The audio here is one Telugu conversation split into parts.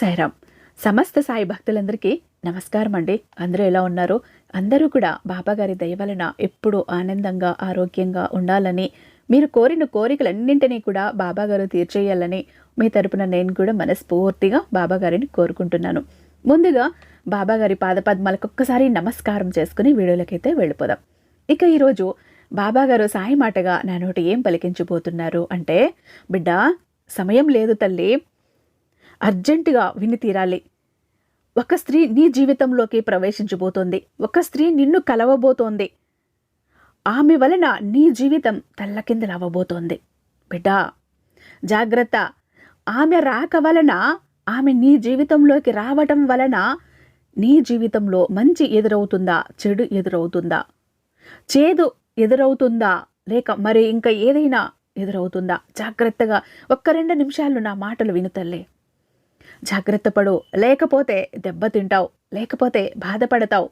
సాయిరామ్ సమస్త సాయి భక్తులందరికీ నమస్కారం అండి అందరూ ఎలా ఉన్నారు అందరూ కూడా బాబాగారి దయవలన ఎప్పుడూ ఆనందంగా ఆరోగ్యంగా ఉండాలని మీరు కోరిన కోరికలన్నింటినీ కూడా బాబాగారు తీర్చేయాలని మీ తరపున నేను కూడా మనస్ఫూర్తిగా బాబాగారిని కోరుకుంటున్నాను. ముందుగా బాబాగారి పాదపద్మాలకు ఒక్కసారి నమస్కారం చేసుకుని వీడియోలకైతే వెళ్ళిపోదాం. ఇక ఈరోజు బాబాగారు సాయి మాటగా నా నోటి ఏం పలికించబోతున్నారు అంటే బిడ్డ సమయం లేదు తల్లి. అర్జెంటుగా విని తీరాలి. ఒక స్త్రీ నీ జీవితంలోకి ప్రవేశించబోతోంది. ఒక స్త్రీ నిన్ను కలవబోతోంది. ఆమె వలన నీ జీవితం తల్లకిందలవ్వబోతోంది బిడ్డా జాగ్రత్త. ఆమె రాక వలన ఆమె నీ జీవితంలోకి రావటం వలన నీ జీవితంలో మంచి ఎదురవుతుందా? చెడు ఎదురవుతుందా? చేదు ఎదురవుతుందా? లేక మరి ఇంకా ఏదైనా ఎదురవుతుందా? జాగ్రత్తగా ఒక్క రెండు నిమిషాలు నా మాటలు వినుతల్లే జాగ్రత్త పడు లేకపోతే దెబ్బతింటావు లేకపోతే బాధపడతావు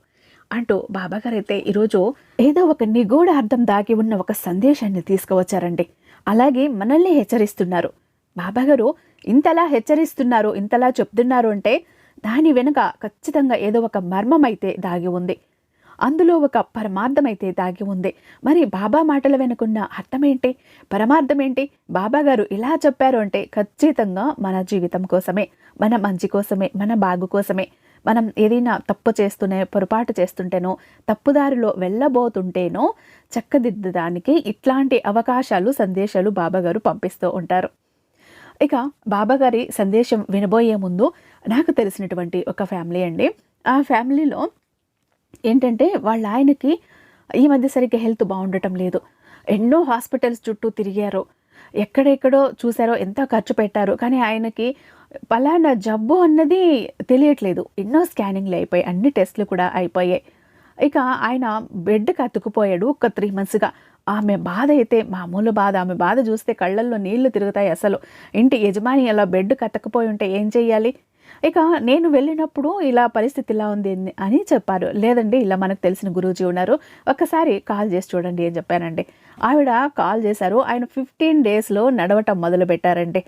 అంటూ బాబాగారైతే ఈరోజు ఏదో ఒక నిగూఢ అర్థం దాగి ఉన్న ఒక సందేశాన్ని తీసుకువచ్చారండి. అలాగే మనల్ని హెచ్చరిస్తున్నారు. బాబాగారు ఇంతలా హెచ్చరిస్తున్నారు ఇంతలా చెప్తున్నారు అంటే దాని వెనుక ఖచ్చితంగా ఏదో ఒక మర్మం అయితే దాగి ఉంది. అందులో ఒక పరమార్థమైతే దాగి ఉంది. మరి బాబా మాటల వెనుకున్న అర్థమేంటి? పరమార్థమేంటి? బాబా గారు ఇలా చెప్పారు అంటే ఖచ్చితంగా మన జీవితం కోసమే మన మంచి కోసమే మన బాగు కోసమే. మనం ఏదైనా తప్పు చేస్తూనే పొరపాటు చేస్తుంటేనో తప్పుదారిలో వెళ్ళబోతుంటేనో చక్కదిద్దడానికి ఇట్లాంటి అవకాశాలు సందేశాలు బాబాగారు పంపిస్తూ ఉంటారు. ఇక బాబాగారి సందేశం వినబోయే ముందు నాకు తెలిసినటువంటి ఒక ఫ్యామిలీ అండి. ఆ ఫ్యామిలీలో ఏంటంటే వాళ్ళ ఆయనకి ఈ మధ్య సరిగ్గా హెల్త్ బాగుండటం లేదు. ఎన్నో హాస్పిటల్స్ చుట్టూ తిరిగారు. ఎక్కడెక్కడో చూసారో ఎంత ఖర్చు పెట్టారు. కానీ ఆయనకి పలానా జబ్బు అన్నది తెలియట్లేదు. ఎన్నో స్కానింగ్లు అయిపోయాయి. అన్ని టెస్ట్లు కూడా అయిపోయాయి. ఇక ఆయన బెడ్కి అతుకుపోయాడు ఒక త్రీ మంత్స్గా. ఆమె బాధ అయితే మామూలు బాధ. ఆమె బాధ చూస్తే కళ్ళల్లో నీళ్ళు తిరుగుతాయి అసలు. ఇంటి యజమాని అలా బెడ్ కతకపోయి ఉంటే ఏం చేయాలి ఇక నేను వెళ్ళినప్పుడు ఇలా పరిస్థితి ఇలా ఉంది అని చెప్పారు. లేదండి ఇలా మనకు తెలిసిన గురూజీ ఉన్నారు. ఒక్కసారి కాల్ చేసి చూడండి అని చెప్పానండి. ఆవిడ కాల్ చేశారు. ఆయన ఫిఫ్టీన్ డేస్లో నడవటం మొదలు పెట్టారండి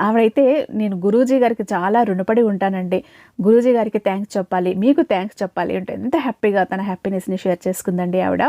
ఆవిడైతే నేను గురూజీ గారికి చాలా రుణపడి ఉంటానండి. గురూజీ గారికి థ్యాంక్స్ చెప్పాలి. మీకు థ్యాంక్స్ చెప్పాలి. అంటే ఎంత హ్యాపీగా తన హ్యాపీనెస్ని షేర్ చేసుకుందండి ఆవిడ.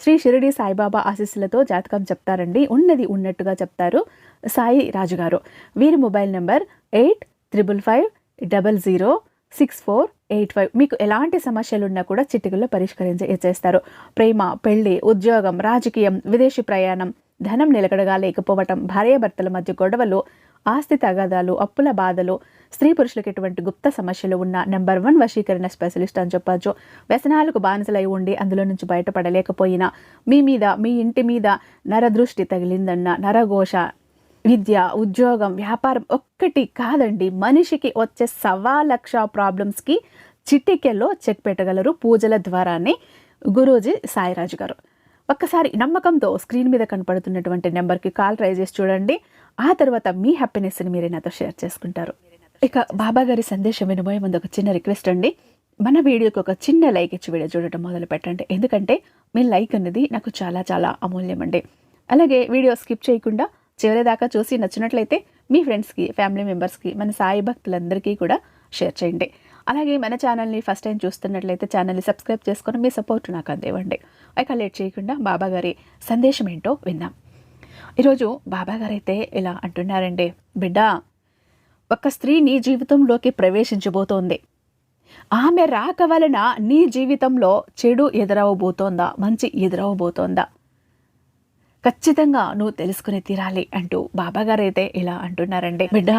శ్రీ షిరిడి సాయిబాబా ఆశీస్సులతో జాతకం చెప్తారండి. ఉన్నది ఉన్నట్టుగా చెప్తారు సాయి రాజుగారు. వీరి mobile number eight triple five double zero six four eight five. మీకు ఎలాంటి సమస్యలు ఉన్నా కూడా చిటికల్లో పరిష్కరించ చేస్తారు. ప్రేమ పెళ్ళి ఉద్యోగం రాజకీయం విదేశీ ప్రయాణం ధనం నిలకడగా లేకపోవటం భార్యాభర్తల మధ్య గొడవలు ఆస్తి తగాదాలు అప్పుల బాధలు స్త్రీ పురుషులకు ఎటువంటి గుప్త సమస్యలు ఉన్న నెంబర్ వన్ వశీకరణ స్పెషలిస్ట్ అని చెప్పచ్చు. వ్యసనాలకు బానిసలై ఉండి అందులో నుంచి బయటపడలేకపోయినా మీ మీద మీ ఇంటి మీద నరదృష్టి తగిలిందన్న నరఘోష విద్య ఉద్యోగం వ్యాపారం ఒక్కటి కాదండి. మనిషికి వచ్చే సవా లక్ష ప్రాబ్లమ్స్కి చిటికెలో చెక్ పెట్టగలరు పూజల ద్వారానే గురూజీ సాయిరాజు గారు. ఒక్కసారి నమ్మకంతో స్క్రీన్ మీద కనపడుతున్నటువంటి నెంబర్కి కాల్ ట్రై చేసి చూడండి. ఆ తర్వాత మీ హ్యాపీనెస్ని మీరే నాతో షేర్ చేసుకుంటారు. ఇక బాబా గారి సందేశం వినబోయే ముందు ఒక చిన్న రిక్వెస్ట్ అండి. మన వీడియోకి ఒక చిన్న లైక్ ఇచ్చి వీడియో చూడటం మొదలు పెట్టండి. ఎందుకంటే మీ లైక్ అనేది నాకు చాలా చాలా అమూల్యం అండి. అలాగే వీడియో స్కిప్ చేయకుండా చివరిదాకా చూసి నచ్చినట్లయితే మీ ఫ్రెండ్స్కి ఫ్యామిలీ మెంబర్స్కి మన సాయి భక్తులందరికీ కూడా షేర్ చేయండి. అలాగే మన ఛానల్ని ఫస్ట్ టైం చూస్తున్నట్లయితే ఛానల్ని సబ్స్క్రైబ్ చేసుకొని మీ సపోర్ట్ నాకు అందివ్వండి. ఇక లేట్ చేయకుండా బాబాగారి సందేశం ఏంటో విందాం. ఈరోజు బాబాగారు అయితే ఇలా అంటున్నారండి బిడ్డ ఒక స్త్రీ నీ జీవితంలోకి ప్రవేశించబోతోంది. ఆమె రాక వలన నీ జీవితంలో చెడు ఎదురవబోతోందా? మంచి ఎదురవబోతోందా? ఖచ్చితంగా నువ్వు తెలుసుకుని తీరాలి అంటూ బాబాగారు అయితే ఇలా అంటున్నారండి. బిడ్డ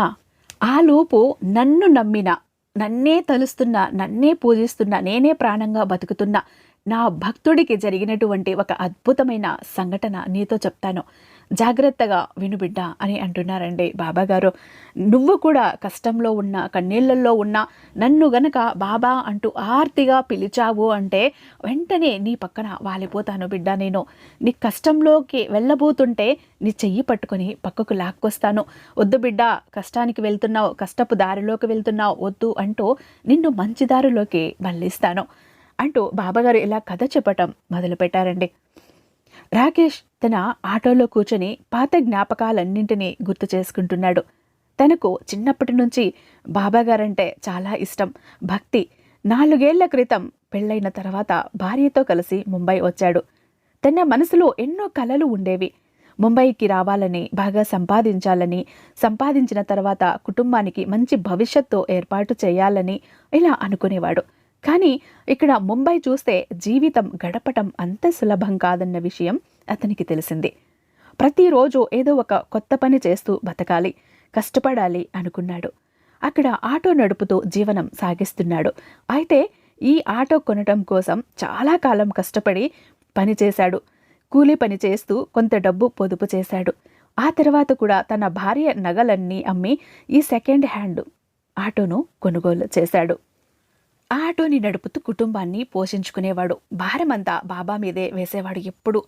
ఆ లోపు నన్ను నమ్మిన నన్నే తలుస్తున్నా నన్నే పూజిస్తున్నా నేనే ప్రాణంగా బతుకుతున్నా నా భక్తుడికి జరిగినటువంటి ఒక అద్భుతమైన సంఘటన నీతో చెప్తాను. జాగ్రత్తగా వినుబిడ్డ అని అంటున్నారండి బాబా గారు. నువ్వు కూడా కష్టంలో ఉన్న కన్నీళ్ళల్లో ఉన్న నన్ను గనక బాబా అంటూ ఆర్తిగా పిలిచావు అంటే వెంటనే నీ పక్కన వాలిపోతాను బిడ్డ నేను. నీ కష్టంలోకి వెళ్ళబోతుంటే నీ చెయ్యి పట్టుకొని పక్కకు లాక్కొస్తాను. వద్దు బిడ్డ కష్టానికి వెళ్తున్నావు కష్టపు దారిలోకి వెళ్తున్నావు వద్దు అంటూ నిన్ను మంచి దారిలోకి మళ్ళిస్తాను అంటూ బాబాగారు ఇలా కథ చెప్పటం మొదలుపెట్టారండి. రాకేష్ తన ఆటోలో కూర్చొని పాత జ్ఞాపకాలన్నింటినీ గుర్తు చేసుకుంటున్నాడు. తనకు చిన్నప్పటి నుంచి బాబాగారంటే చాలా ఇష్టం. భక్తి. నాలుగేళ్ళ క్రితం పెళ్ళైన తర్వాత భార్యతో కలిసి ముంబై వచ్చాడు. తన మనసులో ఎన్నో కలలు ఉండేవి. ముంబైకి రావాలని బాగా సంపాదించాలని సంపాదించిన తర్వాత కుటుంబానికి మంచి భవిష్యత్తు ఏర్పాటు చేయాలని ఇలా అనుకునేవాడు. కానీ ఇక్కడ ముంబై చూస్తే జీవితం గడపటం అంత సులభం కాదన్న విషయం అతనికి తెలిసింది. ప్రతిరోజు ఏదో ఒక కొత్త పని చేస్తూ బతకాలి కష్టపడాలి అనుకున్నాడు. అక్కడ ఆటో నడుపుతూ జీవనం సాగిస్తున్నాడు. అయితే ఈ ఆటో కొనటం కోసం చాలా కాలం కష్టపడి పనిచేశాడు కూలీ పని చేస్తూ కొంత డబ్బు పొదుపు చేశాడు. ఆ తర్వాత కూడా తన భార్య నగలన్నీ అమ్మి ఈ సెకండ్ హ్యాండ్ ఆటోను కొనుగోలు చేశాడు. ఆ ఆటోని నడుపుతూ కుటుంబాన్ని పోషించుకునేవాడు. భారమంతా బాబా మీదే వేసేవాడు ఎప్పుడు.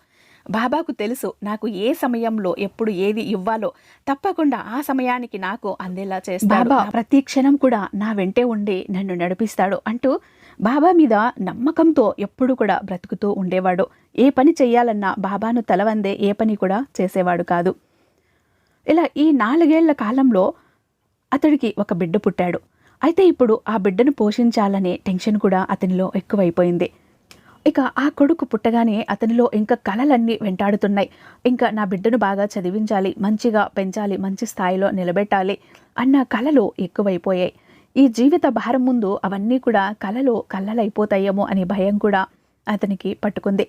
బాబాకు తెలుసు నాకు ఏ సమయంలో ఎప్పుడు ఏది ఇవ్వాలో. తప్పకుండా ఆ సమయానికి నాకు అందేలా చేస్తాడు. బాబా ప్రతి క్షణం కూడా నా వెంటే ఉండి నన్ను నడిపిస్తాడు అంటూ బాబా మీద నమ్మకంతో ఎప్పుడు కూడా బ్రతుకుతూ ఉండేవాడు. ఏ పని చెయ్యాలన్నా బాబాను తలవందే ఏ పని కూడా చేసేవాడు కాదు. ఇలా ఈ నాలుగేళ్ళ కాలంలో అతడికి ఒక బిడ్డ పుట్టాడు. అయితే ఇప్పుడు ఆ బిడ్డను పోషించాలనే టెన్షన్ కూడా అతనిలో ఎక్కువైపోయింది. ఇక ఆ కొడుకు పుట్టగానే అతనిలో ఇంకా కళలన్నీ వెంటాడుతున్నాయి. ఇంకా నా బిడ్డను బాగా చదివించాలి మంచిగా పెంచాలి మంచి స్థాయిలో నిలబెట్టాలి అన్న కళలు ఎక్కువైపోయాయి. ఈ జీవిత భారం ముందు అవన్నీ కూడా కళలు కళ్ళలైపోతాయేమో అనే భయం కూడా అతనికి పట్టుకుంది.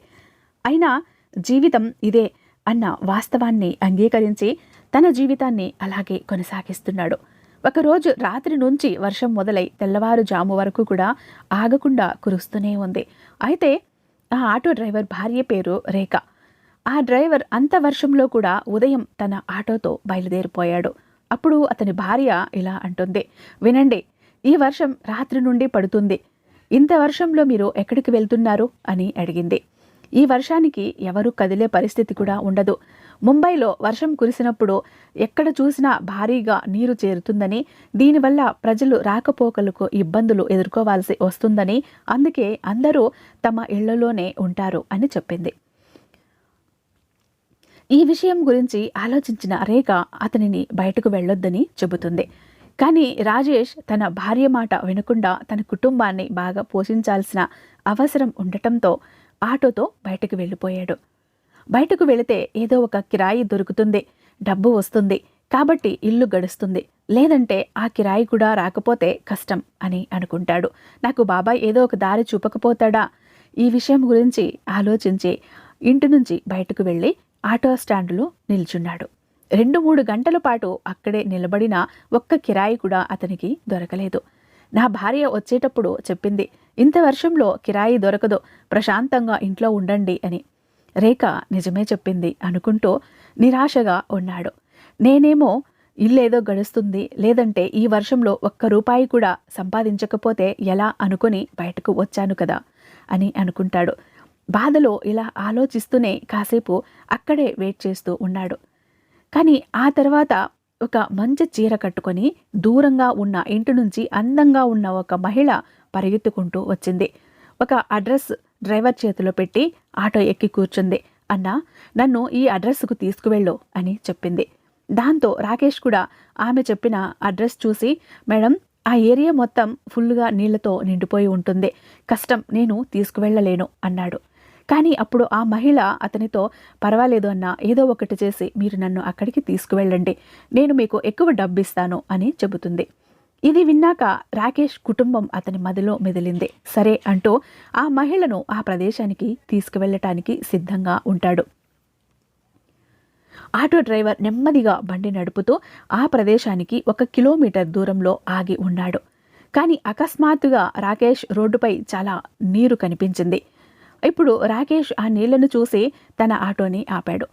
అయినా జీవితం ఇదే అన్న వాస్తవాన్ని అంగీకరించి తన జీవితాన్ని అలాగే కొనసాగిస్తున్నాడు. ఒకరోజు రాత్రి నుంచి వర్షం మొదలై తెల్లవారుజాము వరకు కూడా ఆగకుండా కురుస్తూనే ఉంది. అయితే ఆ ఆటో డ్రైవర్ భార్య పేరు రేఖ. ఆ డ్రైవర్ అంత వర్షంలో కూడా ఉదయం తన ఆటోతో బయలుదేరిపోయాడు. అప్పుడు అతని భార్య ఇలా అంటుంది వినండి ఈ వర్షం రాత్రి నుండి పడుతుంది. ఇంత వర్షంలో మీరు ఎక్కడికి వెళ్తున్నారు? అని అడిగింది. ఈ వర్షానికి ఎవరు కదిలే పరిస్థితి కూడా ఉండదు. ముంబైలో వర్షం కురిసినప్పుడు ఎక్కడ చూసినా భారీగా నీరు చేరుతుందని దీనివల్ల ప్రజలు రాకపోకలకు ఇబ్బందులు ఎదుర్కోవాల్సి వస్తుందని అందుకే అందరూ తమ ఇళ్ళలోనే ఉంటారు అని చెప్పింది. ఈ విషయం గురించి ఆలోచించిన రేఖ అతనిని బయటకు వెళ్ళొద్దని చెబుతుంది. కానీ రాజేష్ తన భార్య మాట వినకుండా తన కుటుంబాన్ని బాగా పోషించాల్సిన అవసరం ఉండటంతో ఆటోతో బయటకు వెళ్ళిపోయాడు. బయటకు వెళితే ఏదో ఒక కిరాయి దొరుకుతుంది డబ్బు వస్తుంది కాబట్టి ఇల్లు గడుస్తుంది. లేదంటే ఆ కిరాయి కూడా రాకపోతే కష్టం అని అనుకుంటాడు. నాకు బాబాయ్ ఏదో ఒక దారి చూపకపోతాడా? ఈ విషయం గురించి ఆలోచించి ఇంటి నుంచి బయటకు వెళ్ళి ఆటో స్టాండ్లో నిల్చున్నాడు. రెండు మూడు గంటల పాటు అక్కడే నిలబడిన ఒక్క కిరాయి కూడా అతనికి దొరకలేదు. నా భార్య వచ్చేటప్పుడు చెప్పింది ఇంత వర్షంలో కిరాయి దొరకదు ప్రశాంతంగా ఇంట్లో ఉండండి అని. రేఖ నిజమే చెప్పింది అనుకుంటూ నిరాశగా ఉన్నాడు. నేనేమో ఇల్లేదో గడుస్తుంది లేదంటే ఈ వర్షంలో ఒక్క రూపాయి కూడా సంపాదించకపోతే ఎలా అనుకుని బయటకు వచ్చాను కదా అని అనుకుంటాడు. బాధలో ఇలా ఆలోచిస్తూనే కాసేపు అక్కడే వెయిట్ చేస్తూ ఉన్నాడు. కానీ ఆ తర్వాత ఒక మంచి చీర కట్టుకొని దూరంగా ఉన్న ఇంటి నుంచి అందంగా ఉన్న ఒక మహిళ పరిగెత్తుకుంటూ వచ్చింది. ఒక అడ్రస్ డ్రైవర్ చేతిలో పెట్టి ఆటో ఎక్కి కూర్చుంది. అన్నా నన్ను ఈ అడ్రస్కు తీసుకువెళ్ళు అని చెప్పింది. దాంతో రాకేష్ కూడా ఆమె చెప్పిన అడ్రస్ చూసి మేడం ఆ ఏరియా మొత్తం ఫుల్గా నీళ్ళతో నిండిపోయి ఉంటుంది. కష్టం నేను తీసుకువెళ్ళలేను అన్నాడు. కానీ అప్పుడు ఆ మహిళ అతనితో పర్వాలేదు అన్న ఏదో ఒకటి చేసి మీరు నన్ను అక్కడికి తీసుకువెళ్ళండి. నేను మీకు ఎక్కువ డబ్బిస్తాను అని చెబుతుంది. ఇది విన్నాక రాకేష్ కుటుంబం అతని మదిలో మెదిలింది. సరే అంటూ ఆ మహిళను ఆ ప్రదేశానికి తీసుకువెళ్ళటానికి సిద్ధంగా ఉంటాడు. ఆటో డ్రైవర్ నెమ్మదిగా బండి నడుపుతూ ఆ ప్రదేశానికి ఒక కిలోమీటర్ దూరంలో ఆగి ఉన్నాడు. కానీ అకస్మాత్తుగా రాకేష్ రోడ్డుపై చాలా నీరు కనిపించింది. ఇప్పుడు రాకేష్ ఆ నీళ్ళను చూసి తన ఆటోని ఆపాడు.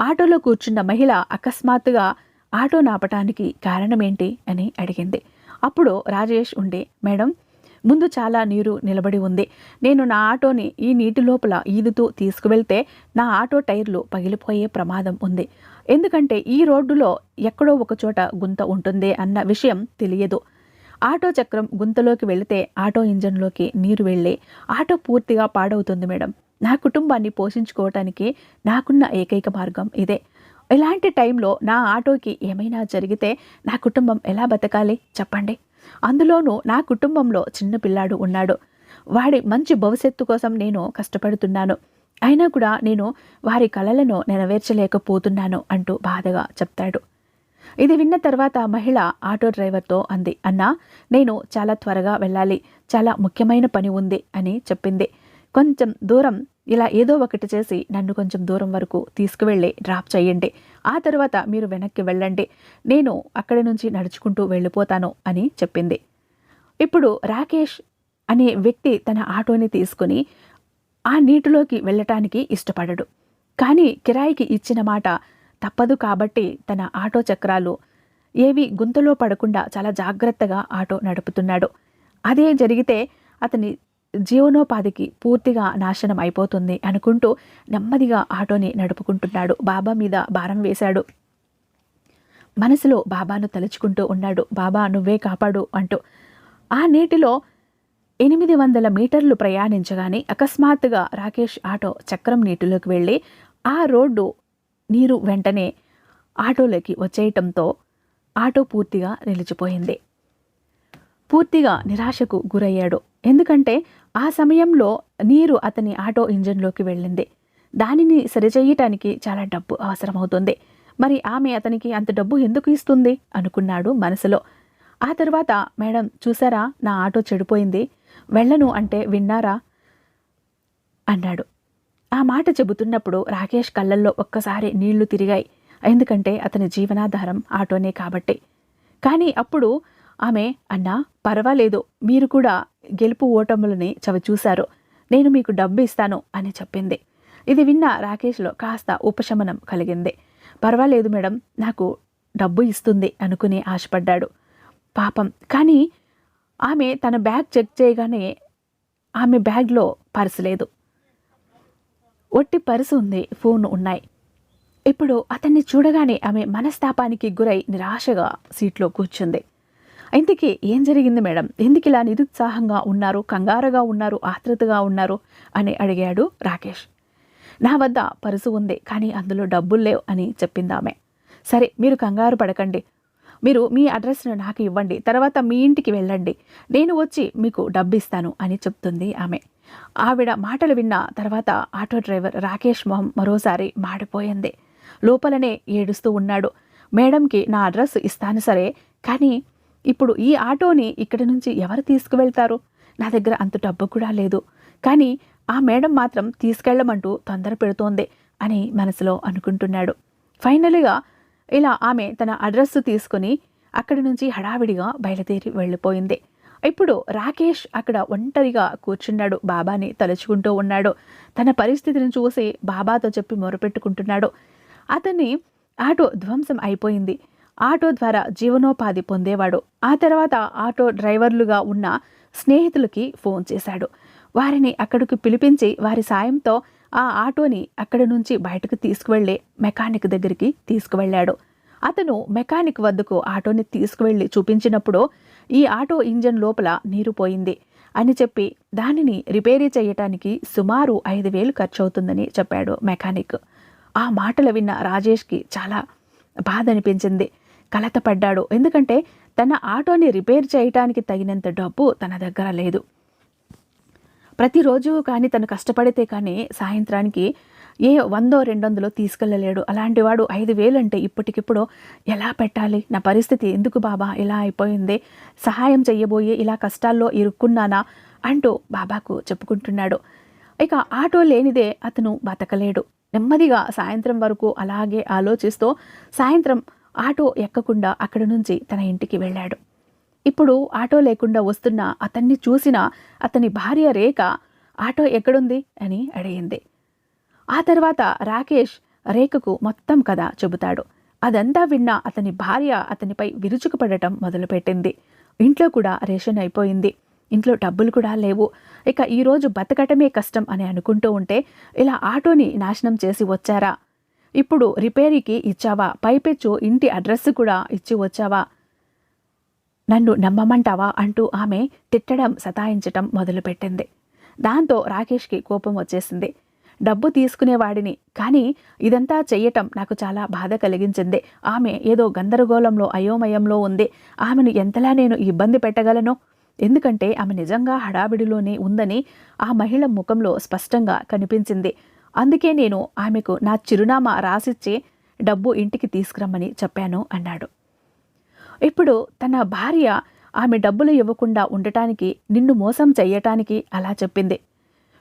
ఆటోలో కూర్చున్న మహిళ అకస్మాత్తుగా ఆటో నాపటానికి కారణమేంటి అని అడిగింది. అప్పుడు రాజేష్ ఉండి మేడం ముందు చాలా నీరు నిలబడి ఉంది. నేను నా ఆటోని ఈ నీటి లోపల ఈదుతూ తీసుకువెళ్తే నా ఆటో టైర్లు పగిలిపోయే ప్రమాదం ఉంది. ఎందుకంటే ఈ రోడ్డులో ఎక్కడో ఒకచోట గుంత ఉంటుంది అన్న విషయం తెలియదు. ఆటో చక్రం గుంతలోకి వెళితే ఆటో ఇంజన్లోకి నీరు వెళ్ళి ఆటో పూర్తిగా పాడవుతుంది మేడం. నా కుటుంబాన్ని పోషించుకోవటానికి నాకున్న ఏకైక మార్గం ఇదే. ఇలాంటి టైంలో నా ఆటోకి ఏమైనా జరిగితే నా కుటుంబం ఎలా బతకాలి? చెప్పండి. అందులోనూ నా కుటుంబంలో చిన్న పిల్లాడు ఉన్నాడు. వాడి మంచి భవిష్యత్తు కోసం నేను కష్టపడుతున్నాను. అయినా కూడా నేను వారి కలలను నెరవేర్చలేకపోతున్నాను అంటూ బాధగా చెప్తాడు. ఇది విన్న తర్వాత మహిళ ఆటో డ్రైవర్తో అంది అన్నా నేను చాలా త్వరగా వెళ్ళాలి. చాలా ముఖ్యమైన పని ఉంది అని చెప్పింది. కొంచెం దూరం ఇలా ఏదో ఒకటి చేసి నన్ను కొంచెం దూరం వరకు తీసుకువెళ్ళి డ్రాప్ చేయండి ఆ తర్వాత మీరు వెనక్కి వెళ్ళండి. నేను అక్కడి నుంచి నడుచుకుంటూ వెళ్ళిపోతాను అని చెప్పింది. ఇప్పుడు రాకేష్ అనే వ్యక్తి తన ఆటోని తీసుకుని ఆ నీటిలోకి వెళ్ళటానికి ఇష్టపడడు. కానీ కిరాయికి ఇచ్చిన మాట తప్పదు కాబట్టి తన ఆటో చక్రాలు ఏవి గుంతలో పడకుండా చాలా జాగ్రత్తగా ఆటో నడుపుతున్నాడు. అదే జరిగితే అతని జీవనోపాధికి పూర్తిగా నాశనం అయిపోతుంది అనుకుంటూ నెమ్మదిగా ఆటోని నడుపుకుంటున్నాడు. బాబా మీద భారం వేశాడు. మనసులో బాబాను తలుచుకుంటూ ఉన్నాడు. బాబా నువ్వే కాపాడు అంటూ. ఆ నీటిలో ఎనిమిది వందల మీటర్లు ప్రయాణించగానే అకస్మాత్తుగా రాకేష్ ఆటో చక్రం నీటిలోకి వెళ్ళి ఆ రోడ్డు నీరు వెంటనే ఆటోలోకి వచ్చేయటంతో ఆటో పూర్తిగా నిలిచిపోయింది. పూర్తిగా నిరాశకు గురయ్యాడు. ఎందుకంటే ఆ సమయంలో నీరు అతని ఆటో ఇంజన్లోకి వెళ్ళింది. దానిని సరిచేయటానికి చాలా డబ్బు అవసరమవుతుంది. మరి ఆమె అతనికి అంత డబ్బు ఎందుకు ఇస్తుంది? అనుకున్నాడు మనసులో. ఆ తర్వాత మేడం చూసారా? నా ఆటో చెడిపోయింది. వెళ్ళను అంటే విన్నారా? అన్నాడు. ఆ మాట చెబుతున్నప్పుడు రాకేష్ కళ్ళల్లో ఒక్కసారి నీళ్ళు తిరిగాయి. ఎందుకంటే అతని జీవనాధారం ఆటోనే కాబట్టి. కానీ అప్పుడు ఆమె అన్నా పర్వాలేదు మీరు కూడా గెలుపు ఓటములని చవి చూశారు. నేను మీకు డబ్బు ఇస్తాను అని చెప్పింది. ఇది విన్న రాకేష్లో కాస్త ఉపశమనం కలిగింది. పర్వాలేదు మేడం నాకు డబ్బు ఇస్తుంది అనుకుని ఆశపడ్డాడు. పాపం కానీ ఆమె తన బ్యాగ్ చెక్ చేయగానే ఆమె బ్యాగ్లో పర్సు లేదు. ఒట్టి పర్సు ఉంది ఫోన్ ఉన్నాయి. ఇప్పుడు అతన్ని చూడగానే ఆమె మనస్తాపానికి గురై నిరాశగా సీట్లో కూర్చుంది. ఇంతకీ ఏం జరిగింది మేడం? ఎందుకు ఇలా నిరుత్సాహంగా ఉన్నారు కంగారుగా ఉన్నారు ఆత్రుతగా ఉన్నారు అని అడిగాడు రాకేష్. నా వద్ద పరుసు ఉంది కానీ అందులో డబ్బులు లేవు అని చెప్పింది ఆమె సరే మీరు కంగారు పడకండి. మీరు మీ అడ్రస్ను నాకు ఇవ్వండి తర్వాత మీ ఇంటికి వెళ్ళండి. నేను వచ్చి మీకు డబ్బు ఇస్తాను అని చెప్తుంది ఆమె. ఆవిడ మాటలు విన్న తర్వాత ఆటో డ్రైవర్ రాకేష్ మొహం మరోసారి మాడిపోయింది. లోపలనే ఏడుస్తూ ఉన్నాడు. మేడంకి నా అడ్రస్ ఇస్తాను సరే కానీ ఇప్పుడు ఈ ఆటోని ఇక్కడి నుంచి ఎవరు తీసుకువెళ్తారు? నా దగ్గర అంత డబ్బు కూడా లేదు. కానీ ఆ మేడం మాత్రం తీసుకెళ్ళమంటూ తొందర పెడుతోంది అని మనసులో అనుకుంటున్నాడు. ఫైనల్గా ఇలా ఆమె తన అడ్రస్ తీసుకుని అక్కడి నుంచి హడావిడిగా బయలుదేరి వెళ్ళిపోయింది. ఇప్పుడు రాకేష్ అక్కడ ఒంటరిగా కూర్చున్నాడు. బాబాని తలుచుకుంటూ ఉన్నాడు. తన పరిస్థితిని చూసి బాబాతో చెప్పి మొరపెట్టుకుంటున్నాడు. అతన్ని ఆటో ధ్వంసం అయిపోయింది. ఆటో ద్వారా జీవనోపాధి పొందేవాడు. ఆ తర్వాత ఆటో డ్రైవర్లుగా ఉన్న స్నేహితులకి ఫోన్ చేశాడు. వారిని అక్కడికి పిలిపించి వారి సాయంతో ఆ ఆటోని అక్కడి నుంచి బయటకు తీసుకువెళ్ళి మెకానిక్ దగ్గరికి తీసుకువెళ్ళాడు. అతను మెకానిక్ వద్దకు ఆటోని తీసుకువెళ్ళి చూపించినప్పుడు ఈ ఆటో ఇంజన్ లోపల నీరు పోయింది. అని చెప్పి దానిని రిపేరీ చేయటానికి సుమారు ఐదు వేలు ఖర్చు అవుతుందని చెప్పాడు మెకానిక్. ఆ మాటలు విన్న రాజేష్కి చాలా బాధ అనిపించింది. కలతపడ్డాడు. ఎందుకంటే తన ఆటోని రిపేర్ చేయటానికి తగినంత డబ్బు తన దగ్గర లేదు. ప్రతిరోజు కానీ తను కష్టపడితే కానీ సాయంత్రానికి ఏ వందో రెండొందలో తీసుకెళ్ళలేడు. అలాంటి వాడు ఐదు వేలు అంటే ఇప్పటికిప్పుడు ఎలా పెట్టాలి? నా పరిస్థితి ఎందుకు బాబా? ఇలా అయిపోయింది? సహాయం చెయ్యబోయే ఇలా కష్టాల్లో ఇరుక్కున్నానా? అంటూ బాబాకు చెప్పుకుంటున్నాడు. ఇక ఆటో లేనిదే అతను బతకలేడు. నెమ్మదిగా సాయంత్రం వరకు అలాగే ఆలోచిస్తూ సాయంత్రం ఆటో ఎక్కకుండా అక్కడి నుంచి తన ఇంటికి వెళ్ళాడు. ఇప్పుడు ఆటో లేకుండా వస్తున్న అతన్ని చూసిన అతని భార్య రేఖ ఆటో ఎక్కడుంది? అని అడిగింది. ఆ తర్వాత రాకేష్ రేఖకు మొత్తం కథ చెబుతాడు. అదంతా విన్న అతని భార్య అతనిపై విరుచుకుపడటం మొదలుపెట్టింది. ఇంట్లో కూడా రేషన్ అయిపోయింది. ఇంట్లో డబ్బులు కూడా లేవు. ఇక ఈరోజు బతకటమే కష్టం అని అనుకుంటూ ఉంటే ఇలా ఆటోని నాశనం చేసి వచ్చారా? ఇప్పుడు రిపేరీకి ఇచ్చావా? పైపెచ్చు ఇంటి అడ్రస్ కూడా ఇచ్చి వచ్చావా? నన్ను నమ్మమంటావా? అంటూ ఆమె తిట్టడం సతాయించటం మొదలుపెట్టింది. దాంతో రాకేష్కి కోపం వచ్చేసింది. డబ్బు తీసుకునేవాడిని కానీ ఇదంతా చెయ్యటం నాకు చాలా బాధ కలిగించింది. ఆమె ఏదో గందరగోళంలో అయోమయంలో ఉంది. ఆమెను ఎంతలా నేను ఇబ్బంది పెట్టగలను? ఎందుకంటే ఆమె నిజంగా హడావిడిలోనే ఉందని ఆ మహిళ ముఖంలో స్పష్టంగా కనిపించింది. అందుకే నేను ఆమెకు నా చిరునామా రాసిచ్చే డబ్బు ఇంటికి తీసుకురమ్మని చెప్పాను అన్నాడు. ఇప్పుడు తన భార్య ఆమె డబ్బులు ఇవ్వకుండా ఉండటానికి నిన్ను మోసం చెయ్యటానికి అలా చెప్పింది.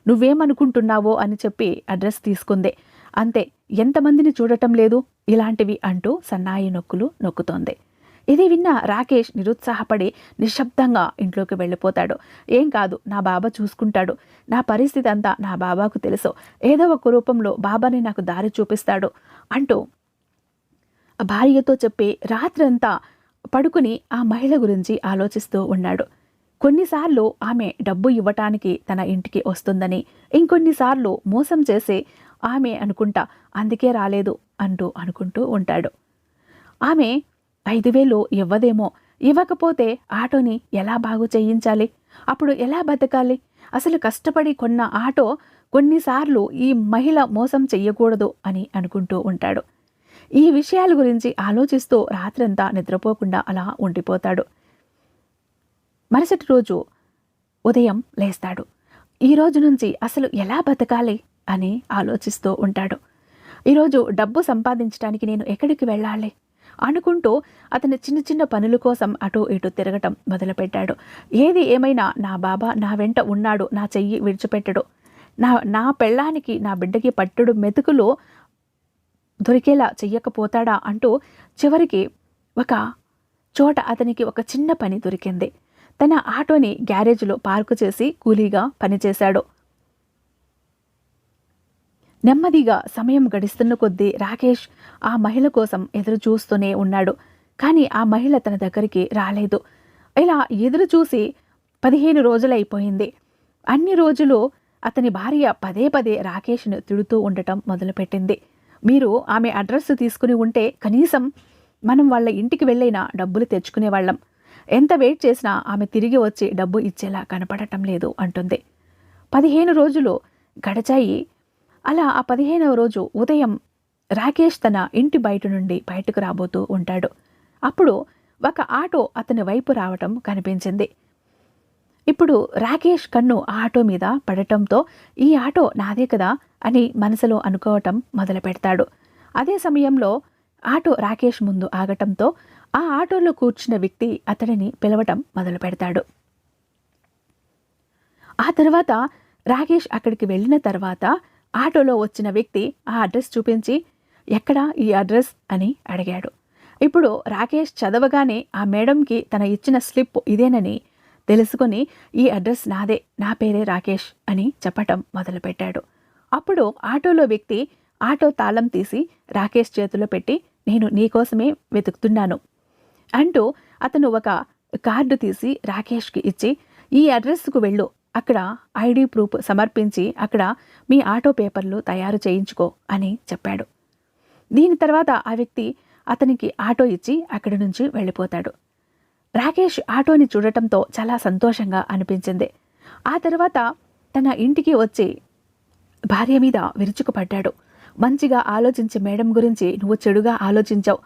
నువ్వేమనుకుంటున్నావో అని చెప్పి అడ్రస్ తీసుకుంది. అంతే ఎంతమందిని చూడటం లేదు? ఇలాంటివి అంటూ సన్నాయి నొక్కులు నొక్కుతోంది. ఇది విన్న రాకేష్ నిరుత్సాహపడి నిశ్శబ్దంగా ఇంట్లోకి వెళ్ళిపోతాడు. ఏం కాదు నా బాబా చూసుకుంటాడు. నా పరిస్థితి అంతా నా బాబాకు తెలుసు. ఏదో ఒక రూపంలో బాబాని నాకు దారి చూపిస్తాడు అంటూ భార్యతో చెప్పి రాత్రంతా పడుకుని ఆ మహిళ గురించి ఆలోచిస్తూ ఉన్నాడు. కొన్నిసార్లు ఆమె డబ్బు ఇవ్వటానికి తన ఇంటికి వస్తుందని ఇంకొన్నిసార్లు మోసం చేసి ఆమె అనుకుంటా అందుకే రాలేదు అంటూ అనుకుంటూ ఉంటాడు. ఆమె ఐదు వేలు ఇవ్వదేమో. ఇవ్వకపోతే ఆటోని ఎలా బాగు చేయించాలి? అప్పుడు ఎలా బతకాలి? అసలు కష్టపడి కొన్న ఆటో కొన్నిసార్లు ఈ మహిళ మోసం చెయ్యకూడదు అని అనుకుంటూ ఉంటాడు. ఈ విషయాల గురించి ఆలోచిస్తూ రాత్రంతా నిద్రపోకుండా అలా ఉండిపోతాడు. మరుసటి రోజు ఉదయం లేస్తాడు. ఈ రోజు నుంచి అసలు ఎలా బతకాలి అని ఆలోచిస్తూ ఉంటాడు. ఈరోజు డబ్బు సంపాదించడానికి నేను ఎక్కడికి వెళ్ళాలి? అనుకుంటూ అతని చిన్న చిన్న పనుల కోసం అటు ఇటు తిరగటం మొదలుపెట్టాడు. ఏది ఏమైనా నా బాబా నా వెంట ఉన్నాడు నా చెయ్యి విడిచిపెట్టడు. నా నా పెళ్ళానికి నా బిడ్డకి పట్టుడు మెతుకులు దొరికేలా చెయ్యకపోతాడా అంటూ చివరికి ఒక చోట అతనికి ఒక చిన్న పని దొరికింది. తన ఆటోని గ్యారేజ్లో పార్కు చేసి కూలీగా పనిచేశాడు. నెమ్మదిగా సమయం గడిస్తున్న కొద్దీ రాకేష్ ఆ మహిళ కోసం ఎదురు చూస్తూనే ఉన్నాడు. కానీ ఆ మహిళ తన దగ్గరికి రాలేదు. ఇలా ఎదురు చూసి పదిహేను రోజులైపోయింది. అన్ని రోజులు అతని భార్య పదే పదే రాకేష్ను తిడుతూ ఉండటం మొదలుపెట్టింది. మీరు ఆమె అడ్రస్ తీసుకుని ఉంటే కనీసం మనం వాళ్ళ ఇంటికి వెళ్ళైనా డబ్బులు తెచ్చుకునేవాళ్ళం. ఎంత వెయిట్ చేసినా ఆమె తిరిగి వచ్చి డబ్బు ఇచ్చేలా కనపడటం లేదు అంటుంది. పదిహేను రోజులు గడచాయి. అలా ఆ పదిహేనవ రోజు ఉదయం రాకేష్ తన ఇంటి బయట నుండి బయటకు రాబోతూ ఉంటాడు. అప్పుడు ఒక ఆటో అతని వైపు రావటం కనిపించింది. ఇప్పుడు రాకేష్ కన్ను ఆ ఆటో మీద పడటంతో ఈ ఆటో నాదే కదా అని మనసులో అనుకోవటం మొదలు పెడతాడు అదే సమయంలో ఆటో రాకేష్ ముందు ఆగటంతో ఆ ఆటోలో కూర్చున్న వ్యక్తి అతడిని పిలవటం మొదలు పెడతాడు ఆ తర్వాత రాకేష్ అక్కడికి వెళ్ళిన తర్వాత ఆటోలో వచ్చిన వ్యక్తి ఆ అడ్రస్ చూపించి ఎక్కడ ఈ అడ్రస్? అని అడిగాడు. ఇప్పుడు రాకేష్ చదవగానే ఆ మేడంకి తన ఇచ్చిన స్లిప్ ఇదేనని తెలుసుకొని ఈ అడ్రస్ నాదే నా పేరే రాకేష్ అని చెప్పటం మొదలుపెట్టాడు. అప్పుడు ఆటోలో వ్యక్తి ఆటో తాళం తీసి రాకేష్ చేతిలో పెట్టి నేను నీకోసమే వెతుకుతున్నాను అంటూ అతను ఒక కార్డు తీసి రాకేష్కి ఇచ్చి ఈ అడ్రస్కు వెళ్ళు అక్కడ ఐడి ప్రూఫ్ సమర్పించి అక్కడ మీ ఆటో పేపర్లు తయారు చేయించుకో అని చెప్పాడు. దీని తర్వాత ఆ వ్యక్తి అతనికి ఆటో ఇచ్చి అక్కడి నుంచి వెళ్ళిపోతాడు. రాకేష్ ఆటోని చూడటంతో చాలా సంతోషంగా అనిపించింది. ఆ తర్వాత తన ఇంటికి వచ్చి భార్య మీద విరుచుకుపడ్డాడు. మంచిగా ఆలోచించి మేడం గురించి నువ్వు చెడుగా ఆలోచించావు.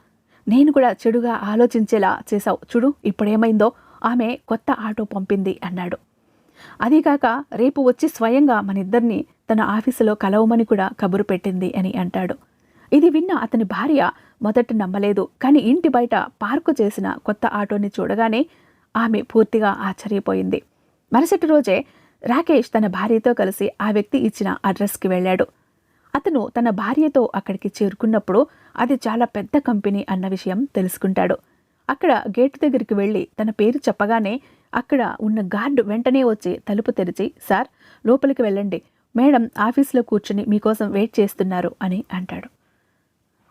నేను కూడా చెడుగా ఆలోచించేలా చేశావు. చూడు ఇప్పుడేమైందో? ఆమె కొత్త ఆటో పంపింది అన్నాడు. అదీకాక రేపు వచ్చి స్వయంగా మన ఇద్దరిని తన ఆఫీసులో కలవమని కూడా కబురు పెట్టింది అని అంటాడు. ఇది విన్న అతని భార్య మొదట నమ్మలేదు కానీ ఇంటి బయట పార్కు చేసిన కొత్త ఆటోని చూడగానే ఆమె పూర్తిగా ఆశ్చర్యపోయింది. మరుసటి రోజే రాకేష్ తన భార్యతో కలిసి ఆ వ్యక్తి ఇచ్చిన అడ్రస్కి వెళ్ళాడు. అతను తన భార్యతో అక్కడికి చేరుకున్నప్పుడు అది చాలా పెద్ద కంపెనీ అన్న విషయం తెలుసుకుంటాడు. అక్కడ గేటు దగ్గరికి వెళ్ళి తన పేరు చెప్పగానే అక్కడ ఉన్న గార్డు వెంటనే వచ్చి తలుపు తెరిచి సార్ లోపలికి వెళ్ళండి. మేడం ఆఫీస్లో కూర్చుని మీకోసం వెయిట్ చేస్తున్నారు అని అంటాడు.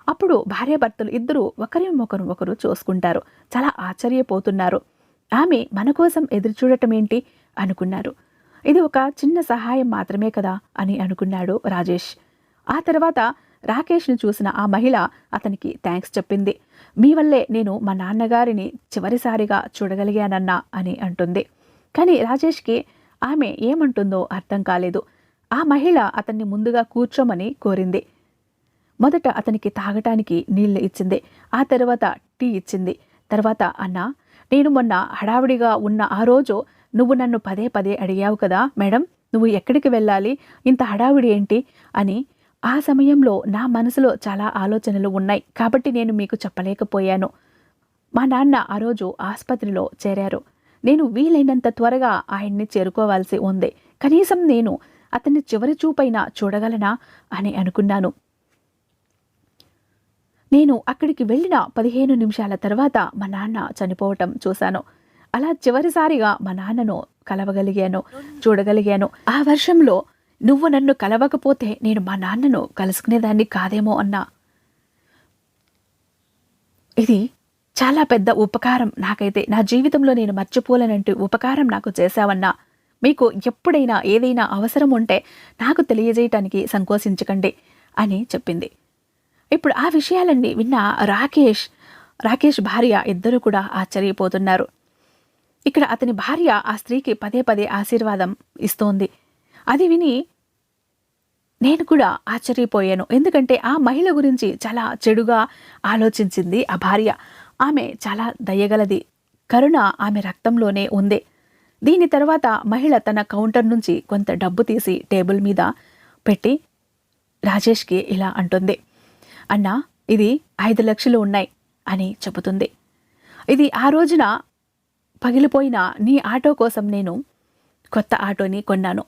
అప్పుడు భార్యాభర్తలు ఇద్దరూ ఒకరి ఒకరు ఒకరు చూసుకుంటారు. చాలా ఆశ్చర్యపోతున్నారు. ఆమె మన కోసం ఎదురు చూడటం ఏంటి? అనుకున్నారు. ఇది ఒక చిన్న సహాయం మాత్రమే కదా? అని అనుకున్నాడు రాజేష్. ఆ తర్వాత రాకేష్ని చూసిన ఆ మహిళ అతనికి థ్యాంక్స్ చెప్పింది. మీ వల్లే నేను మా నాన్నగారిని చివరిసారిగా చూడగలిగానన్నా అని అంటుంది. కానీ రాజేష్కి ఆమె ఏమంటుందో అర్థం కాలేదు. ఆ మహిళ అతన్ని ముందుగా కూర్చోమని కోరింది. మొదట అతనికి తాగటానికి నీళ్ళు ఇచ్చింది. ఆ తర్వాత టీ ఇచ్చింది. తర్వాత అన్న నేను మొన్న హడావిడిగా ఉన్న ఆ రోజు నువ్వు నన్ను పదే పదే అడిగావు కదా మేడం నువ్వు ఎక్కడికి వెళ్ళాలి? ఇంత హడావిడి ఏంటి? అని ఆ సమయంలో నా మనసులో చాలా ఆలోచనలు ఉన్నాయి. కాబట్టి నేను మీకు చెప్పలేకపోయాను. మా నాన్న ఆ రోజు ఆసుపత్రిలో చేరారు. నేను వీలైనంత త్వరగా ఆయన్ని చేరుకోవాల్సి ఉంది. కనీసం నేను అతన్ని చివరి చూపైనా చూడగలనా అని అనుకున్నాను. నేను అక్కడికి వెళ్ళిన పదిహేను నిమిషాల తర్వాత మా నాన్న చనిపోవటం చూశాను. అలా చివరిసారిగా మా నాన్నను కలవగలిగాను చూడగలిగాను. ఆ వర్షంలో నువ్వు నన్ను కలవకపోతే నేను మా నాన్నను కలుసుకునేదాన్ని కాదేమో అన్నా. ఇది చాలా పెద్ద ఉపకారం నాకైతే. నా జీవితంలో నేను మర్చిపోలేనంటూ ఉపకారం నాకు చేశావన్నా. మీకు ఎప్పుడైనా ఏదైనా అవసరం ఉంటే నాకు తెలియజేయటానికి సంకోచించకండి అని చెప్పింది. ఇప్పుడు ఆ విషయాలన్నీ విన్న రాకేష్ రాకేష్ భార్య ఇద్దరు కూడా ఆశ్చర్యపోతున్నారు. ఇక్కడ అతని భార్య ఆ స్త్రీకి పదే పదే ఆశీర్వాదం ఇస్తోంది. అది విని నేను కూడా ఆశ్చర్యపోయాను. ఎందుకంటే ఆ మహిళ గురించి చాలా చెడుగా ఆలోచించింది ఆ భార్య. ఆమె చాలా దయగలది. కరుణ ఆమె రక్తంలోనే ఉంది. దీని తర్వాత మహిళ తన కౌంటర్ నుంచి కొంత డబ్బు తీసి టేబుల్ మీద పెట్టి రాజేష్కి ఇలా అంటుంది. అన్నా ఇది ఐదు లక్షలు ఉన్నాయి అని చెబుతుంది. ఇది ఆ రోజున పగిలిపోయిన నీ ఆటో కోసం నేను కొత్త ఆటోని కొన్నాను.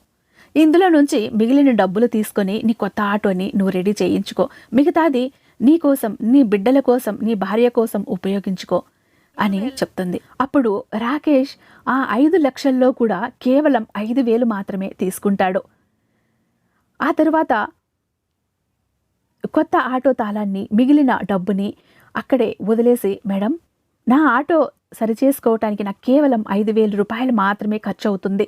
ఇందులో నుంచి మిగిలిన డబ్బులు తీసుకొని నీ కొత్త ఆటోని నువ్వు రెడీ చేయించుకో. మిగతాది నీ కోసం నీ బిడ్డల కోసం నీ భార్య కోసం ఉపయోగించుకో అని చెప్తుంది. అప్పుడు రాకేష్ ఆ ఐదు లక్షల్లో కూడా కేవలం ఐదు వేలు మాత్రమే తీసుకుంటాడు. ఆ తర్వాత కొత్త ఆటో తాళాన్ని మిగిలిన డబ్బుని అక్కడే వదిలేసి మేడం నా ఆటో సరిచేసుకోవటానికి నాకు కేవలం ఐదు వేల రూపాయలు మాత్రమే ఖర్చు అవుతుంది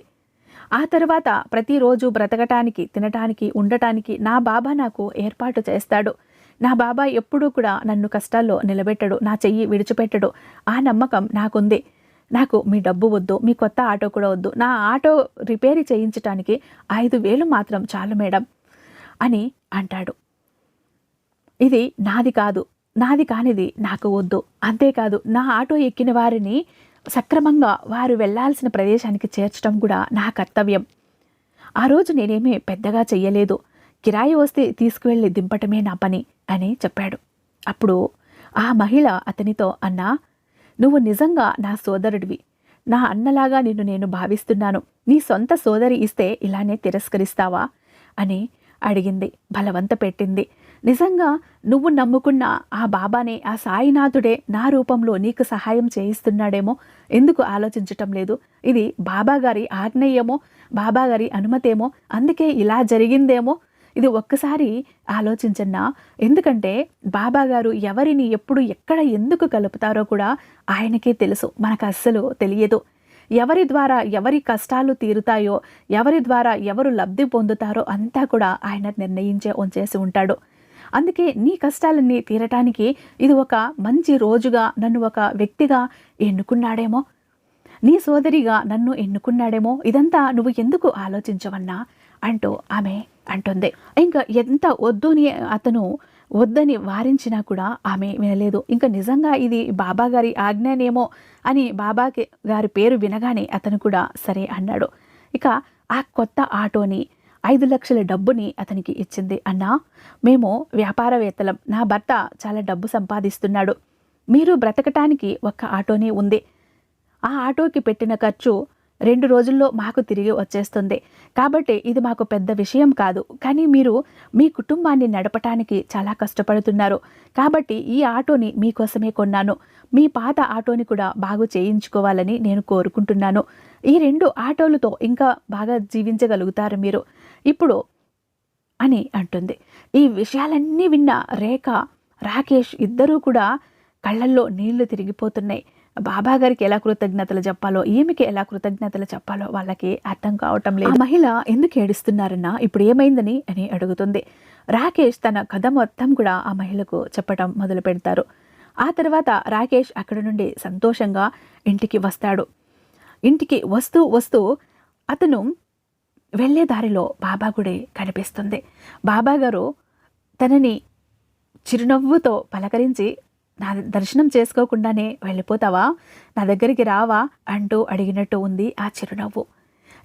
ఆ తర్వాత ప్రతిరోజు బ్రతకటానికి తినటానికి ఉండటానికి నా బాబా నాకు ఏర్పాటు చేస్తాడు. నా బాబా ఎప్పుడూ కూడా నన్ను కష్టాల్లో నిలబెట్టడు నా చెయ్యి విడిచిపెట్టడు. ఆ నమ్మకం నాకుంది. నాకు మీ డబ్బు వద్దు మీ కొత్త ఆటో కూడా వద్దు. నా ఆటో రిపేర్ చేయించడానికి ఐదు వేలు మాత్రం చాలు మేడం అని అంటాడు. ఇది నాది కాదు నాది కానిది నాకు వద్దు. అంతేకాదు నా ఆటో ఎక్కిన వారిని సక్రమంగా వారు వెళ్ళాల్సిన ప్రదేశానికి చేర్చడం కూడా నా కర్తవ్యం. ఆ రోజు నేనేమీ పెద్దగా చెయ్యలేదు. కిరాయి వస్తే తీసుకువెళ్ళి దింపటమే నా పని అని చెప్పాడు. అప్పుడు ఆ మహిళ అతనితో అన్నా నువ్వు నిజంగా నా సోదరుడివి. నా అన్నలాగా నిన్ను నేను భావిస్తున్నాను. నీ సొంత సోదరి ఇస్తే ఇలానే తిరస్కరిస్తావా? అని అడిగింది బలవంత పెట్టింది. నిజంగా నువ్వు నమ్ముకున్న ఆ బాబానే ఆ సాయినాథుడే నా రూపంలో నీకు సహాయం చేయిస్తున్నాడేమో ఎందుకు ఆలోచించటం లేదు? ఇది బాబాగారి ఆగ్నేయమో బాబాగారి అనుమతేమో అందుకే ఇలా జరిగిందేమో? ఇది ఒక్కసారి ఆలోచించన్నా. ఎందుకంటే బాబాగారు ఎవరిని ఎప్పుడు ఎక్కడ ఎందుకు కలుపుతారో కూడా ఆయనకే తెలుసు. మనకు అస్సలు తెలియదు. ఎవరి ద్వారా ఎవరి కష్టాలు తీరుతాయో ఎవరి ద్వారా ఎవరు లబ్ధి పొందుతారో అంతా కూడా ఆయన నిర్ణయించే ఉంచేసి ఉంటాడు. అందుకే నీ కష్టాలన్నీ తీరటానికి ఇది ఒక మంచి రోజుగా నన్ను ఒక వ్యక్తిగా ఎన్నుకున్నాడేమో. నీ సోదరిగా నన్ను ఎన్నుకున్నాడేమో. ఇదంతా నువ్వు ఎందుకు ఆలోచించవన్నా? అంటూ ఆమె అంటుంది. ఇంకా ఎంత వద్దుని అతను వద్దని వారించినా కూడా ఆమె వినలేదు. ఇంకా నిజంగా ఇది బాబా గారి ఆజ్ఞనేమో అని బాబా గారి పేరు వినగానే అతను కూడా సరే అన్నాడు. ఇక ఆ కొత్త ఆటోని ఐదు లక్షల డబ్బుని అతనికి ఇచ్చింది అన్నా. మేము వ్యాపారవేత్తలం. నా భర్త చాలా డబ్బు సంపాదిస్తున్నాడు. మీరు బ్రతకటానికి ఒక్క ఆటోనే ఉంది. ఆ ఆటోకి పెట్టిన ఖర్చు రెండు రోజుల్లో మాకు తిరిగి వచ్చేస్తుంది. కాబట్టి ఇది మాకు పెద్ద విషయం కాదు. కానీ మీరు మీ కుటుంబాన్ని నడపటానికి చాలా కష్టపడుతున్నారు. కాబట్టి ఈ ఆటోని మీకోసమే కొన్నాను. మీ పాత ఆటోని కూడా బాగు చేయించుకోవాలని నేను కోరుకుంటున్నాను. ఈ రెండు ఆటోలతో ఇంకా బాగా జీవించగలుగుతారు మీరు. ఇప్పుడు అని అంటుంది. ఈ విషయాలన్నీ విన్న రేఖ రాకేష్ ఇద్దరూ కూడా కళ్ళల్లో నీళ్ళు తిరిగిపోతున్నాయి. బాబా గారికి ఎలా కృతజ్ఞతలు చెప్పాలో ఈమెకి ఎలా కృతజ్ఞతలు చెప్పాలో వాళ్ళకి అర్థం కావటం లేదు. మహిళ ఎందుకు ఏడుస్తున్నారన్నా ఇప్పుడు ఏమైందని అని అడుగుతుంది. రాకేష్ తన కథ మొత్తం కూడా ఆ మహిళకు చెప్పటం మొదలు పెడతారు. ఆ తర్వాత రాకేష్ అక్కడ నుండి సంతోషంగా ఇంటికి వస్తాడు. ఇంటికి వస్తూ వస్తూ అతను వెళ్ళే దారిలో బాబా గుడి కనిపిస్తుంది. బాబా గారు తనని చిరునవ్వుతో పలకరించి నా దర్శనం చేసుకోకుండానే వెళ్ళిపోతావా? నా దగ్గరికి రావా? అంటూ అడిగినట్టు ఉంది ఆ చిరునవ్వు.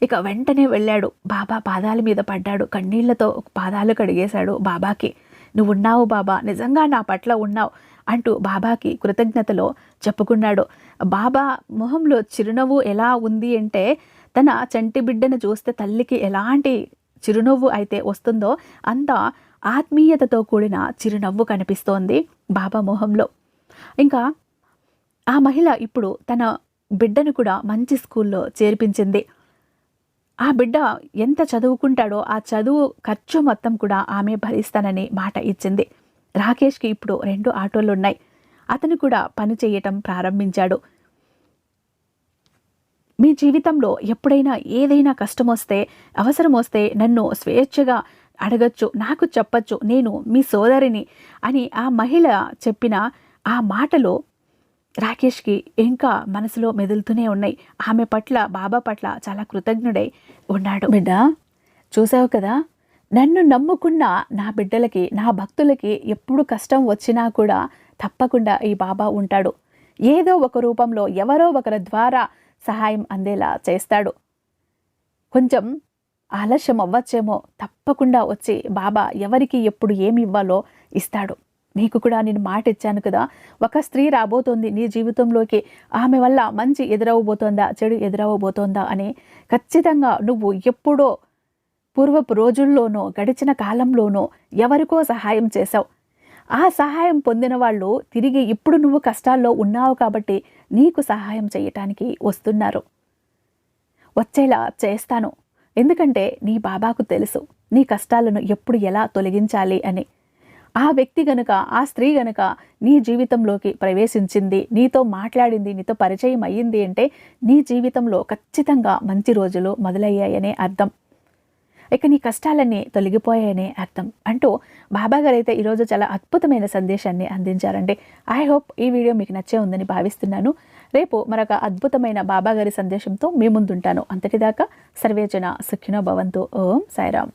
ఇక వెంటనే వెళ్ళాడు. బాబా పాదాల మీద పడ్డాడు. కన్నీళ్ళతో పాదాలు కడిగేశాడు బాబాకి. నువ్వు ఉన్నావు బాబా. నిజంగా నా పట్ల ఉన్నావు అంటూ బాబాకి కృతజ్ఞతలో చెప్పుకున్నాడు. బాబా మొహంలో చిరునవ్వు ఎలా ఉంది అంటే తన చంటి బిడ్డను చూస్తే తల్లికి ఎలాంటి చిరునవ్వు అయితే వస్తుందో అంత ఆత్మీయతతో కూడిన చిరునవ్వు కనిపిస్తోంది బాబా మొహంలో. ఇంకా ఆ మహిళ ఇప్పుడు తన బిడ్డను కూడా మంచి స్కూల్లో చేర్పించింది. ఆ బిడ్డ ఎంత చదువుకుంటాడో ఆ చదువు ఖర్చు మొత్తం కూడా ఆమె భరిస్తానని మాట ఇచ్చింది. రాకేష్కి ఇప్పుడు రెండు ఆటోలు ఉన్నాయి అతను కూడా పని చేయటం ప్రారంభించాడు. మీ జీవితంలో ఎప్పుడైనా ఏదైనా కష్టం వస్తే అవసరం వస్తే నన్ను స్వేచ్ఛగా అడగచ్చు నాకు చెప్పచ్చు నేను మీ సోదరిని అని ఆ మహిళ చెప్పిన ఆ మాటలు రాకేష్కి ఇంకా మనసులో మెదులుతూనే ఉన్నాయి. ఆమె పట్ల బాబా పట్ల చాలా కృతజ్ఞుడై ఉన్నాడు. బిడ్డ చూసావు కదా? నన్ను నమ్ముకున్న నా బిడ్డలకి నా భక్తులకి ఎప్పుడు కష్టం వచ్చినా కూడా తప్పకుండా ఈ బాబా ఉంటాడు. ఏదో ఒక రూపంలో ఎవరో ఒకరి ద్వారా సహాయం అందేలా చేస్తాడు. కొంచెం ఆలస్యం అవ్వచ్చేమో తప్పకుండా వచ్చి బాబా ఎవరికి ఎప్పుడు ఏమి ఇవ్వాలో ఇస్తాడు. నీకు కూడా నేను మాట ఇచ్చాను కదా. ఒక స్త్రీ రాబోతోంది నీ జీవితంలోకి. ఆమె వల్ల మంచి ఎదురవబోతోందా చెడు ఎదురవబోతోందా అని ఖచ్చితంగా నువ్వు ఎప్పుడో పూర్వపు రోజుల్లోనో గడిచిన కాలంలోనో ఎవరికో సహాయం చేశావు. ఆ సహాయం పొందిన వాళ్ళు తిరిగి ఇప్పుడు నువ్వు కష్టాల్లో ఉన్నావు కాబట్టి నీకు సహాయం చేయటానికి వస్తున్నారు. వచ్చేలా చేస్తాను. ఎందుకంటే నీ బాబాకు తెలుసు నీ కష్టాలను ఎప్పుడు ఎలా తొలగించాలి అని. ఆ వ్యక్తి గనుక ఆ స్త్రీ గనుక నీ జీవితంలోకి ప్రవేశించింది నీతో మాట్లాడింది నీతో పరిచయం అయ్యింది అంటే నీ జీవితంలో ఖచ్చితంగా మంచి రోజులు మొదలయ్యాయనే అర్థం. ఇక నీ కష్టాలన్నీ తొలగిపోయాయనే అర్థం. అంటూ బాబా గారు అయితే ఈరోజు చాలా అద్భుతమైన సందేశాన్ని అందించారండి. ఐ హోప్ ఈ వీడియో మీకు నచ్చే ఉందని భావిస్తున్నాను. రేపు మరొక అద్భుతమైన బాబా గారి సందేశంతో మీ ముందుంటాను. అంతటిదాకా సర్వేజన సుఖినో భవంతు. ఓం సాయిరామ్.